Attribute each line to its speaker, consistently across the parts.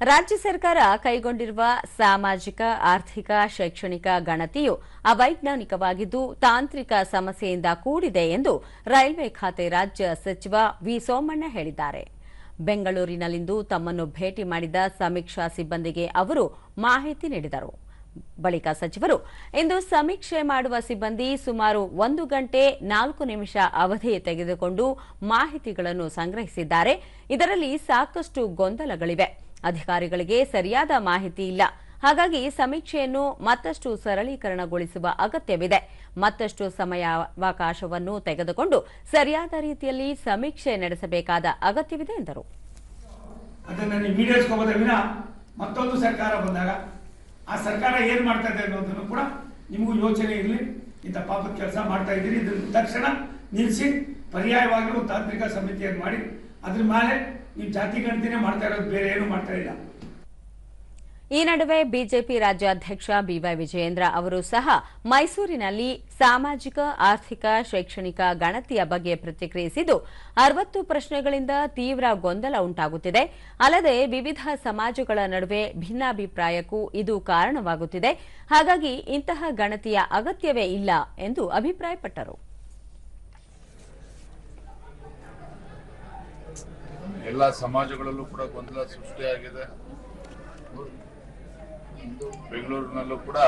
Speaker 1: ರಾಜ್ಯ ಸರ್ಕಾರ ಕೈಗೊಂಡಿರುವ ಸಾಮಾಜಿಕ, ಆರ್ಥಿಕ, ಶೈಕ್ಷಣಿಕ ಗಣತಿಯು ಅವೈಜ್ಞಾನಿಕವಾಗಿದ್ದು, ತಾಂತ್ರಿಕ ಸಮಸ್ಯೆಯಿಂದ ಕೂಡಿದೆ ಎಂದು ರೈಲ್ವೆ ಖಾತೆ ರಾಜ್ಯ ಸಚಿವ ವಿ ಸೋಮಣ್ಣ ಹೇಳಿದ್ದಾರೆ. ಬೆಂಗಳೂರಿನಲ್ಲಿಂದು ತಮ್ಮನ್ನು ಭೇಟಿ ಮಾಡಿದ ಸಮೀಕ್ಷಾ ಸಿಬ್ಬಂದಿಗೆ ಅವರು ಮಾಹಿತಿ ನೀಡಿದರು. ಬಳಿಕ ಸಚಿವರು, ಇಂದು ಸಮೀಕ್ಷೆ ಮಾಡುವ ಸಿಬ್ಬಂದಿ ಸುಮಾರು ಒಂದು ಗಂಟೆ ನಾಲ್ಕು ನಿಮಿಷ ಅವಧಿ ತೆಗೆದುಕೊಂಡು ಮಾಹಿತಿಗಳನ್ನು ಸಂಗ್ರಹಿಸಿದ್ದಾರೆ. ಇದರಲ್ಲಿ ಸಾಕಷ್ಟು ಗೊಂದಲಗಳಿವೆ. ಅಧಿಕಾರಿಗಳಿಗೆ ಸರಿಯಾದ ಮಾಹಿತಿ ಇಲ್ಲ. ಹಾಗಾಗಿ ಸಮೀಕ್ಷೆಯನ್ನು ಮತ್ತಷ್ಟು ಸರಳೀಕರಣಗೊಳಿಸುವ ಅಗತ್ಯವಿದೆ. ಮತ್ತಷ್ಟು ಸಮಯಾವಕಾಶವನ್ನು ತೆಗೆದುಕೊಂಡು ಸರಿಯಾದ ರೀತಿಯಲ್ಲಿ ಸಮೀಕ್ಷೆ ನಡೆಸಬೇಕಾದ ಅಗತ್ಯವಿದೆ ಎಂದರು.
Speaker 2: ಮತ್ತೊಂದು ಸರ್ಕಾರ ಬಂದಾಗ ಆ ಸರ್ಕಾರ ಏನ್ ಮಾಡ್ತಾ ಇದೆ ಅನ್ನೋದನ್ನು ಕೂಡ ನಿಮಗೂ ಯೋಚನೆ ಇರಲಿ. ಇಂಥ ಪಾಪದ ಕೆಲಸ ಮಾಡ್ತಾ ಇದ್ದೀರಿ. ಇದನ್ನ ತಕ್ಷಣ ನಿಲ್ಲಿಸಿ ಪರ್ಯಾಯವಾಗಿ ಒಂದು ತಾಂತ್ರಿಕ ಸಮಿತಿಯನ್ನು ಮಾಡಿ, ಅದ್ರ ಮೇಲೆ ನೀವು ಜಾತಿ ಗಣತಿನೇ ಮಾಡ್ತಾ ಇರೋದು ಬೇರೆ ಏನು ಮಾಡ್ತಾ ಇಲ್ಲ.
Speaker 1: ಈ ನಡುವೆ ಬಿಜೆಪಿ ರಾಜ್ಯಾಧ್ಯಕ್ಷ ಬಿವೈ ವಿಜಯೇಂದ್ರ ಅವರು ಸಹ ಮೈಸೂರಿನಲ್ಲಿ ಸಾಮಾಜಿಕ, ಆರ್ಥಿಕ, ಶೈಕ್ಷಣಿಕ ಗಣತಿಯ ಬಗ್ಗೆ ಪ್ರತಿಕ್ರಿಯಿಸಿದ್ದು ಅರವತ್ತು ಪ್ರಶ್ನೆಗಳಿಂದ ತೀವ್ರ ಗೊಂದಲ ಉಂಟಾಗುತ್ತಿದೆ. ಅಲ್ಲದೆ ವಿವಿಧ ಸಮಾಜಗಳ ನಡುವೆ ಭಿನ್ನಾಭಿಪ್ರಾಯಕ್ಕೂ ಇದು ಕಾರಣವಾಗುತ್ತಿದೆ. ಹಾಗಾಗಿ ಇಂತಹ ಗಣತಿಯ ಅಗತ್ಯವೇ ಇಲ್ಲ ಎಂದು ಅಭಿಪ್ರಾಯಪಟ್ಟರು.
Speaker 3: ಎಲ್ಲ ಸಮಾಜಗಳಲ್ಲೂ ಕೂಡ ಗೊಂದಲ ಸೃಷ್ಟಿಯಾಗಿದೆ. ಬೆಂಗಳೂರಿನಲ್ಲೂ ಕೂಡ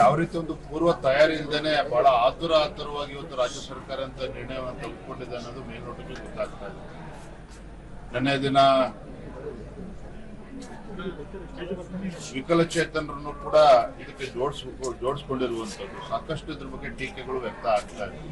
Speaker 3: ಯಾವ ರೀತಿ ಒಂದು ಪೂರ್ವ ತಯಾರಿ ಬಹಳ ಆತುರ ಆತುರವಾಗಿ ಇವತ್ತು ರಾಜ್ಯ ಸರ್ಕಾರ ಅಂತ ನಿರ್ಣಯವನ್ನು ತೆಗೆದುಕೊಂಡಿದೆ ಅನ್ನೋದು ಮೇಲ್ನೋಟಕ್ಕೆ ಗೊತ್ತಾಗ್ತಾ ಇದೆ. ನಿನ್ನೆ ದಿನ ವಿಕಲಚೇತನರನ್ನು ಕೂಡ ಇದಕ್ಕೆ ಜೋಡಿಸ್ ಜೋಡಿಸ್ಕೊಂಡಿರುವಂತದ್ದು ಸಾಕಷ್ಟು ಇದ್ರ ಬಗ್ಗೆ ಟೀಕೆಗಳು ವ್ಯಕ್ತ ಆಗ್ತಾ ಇದೆ.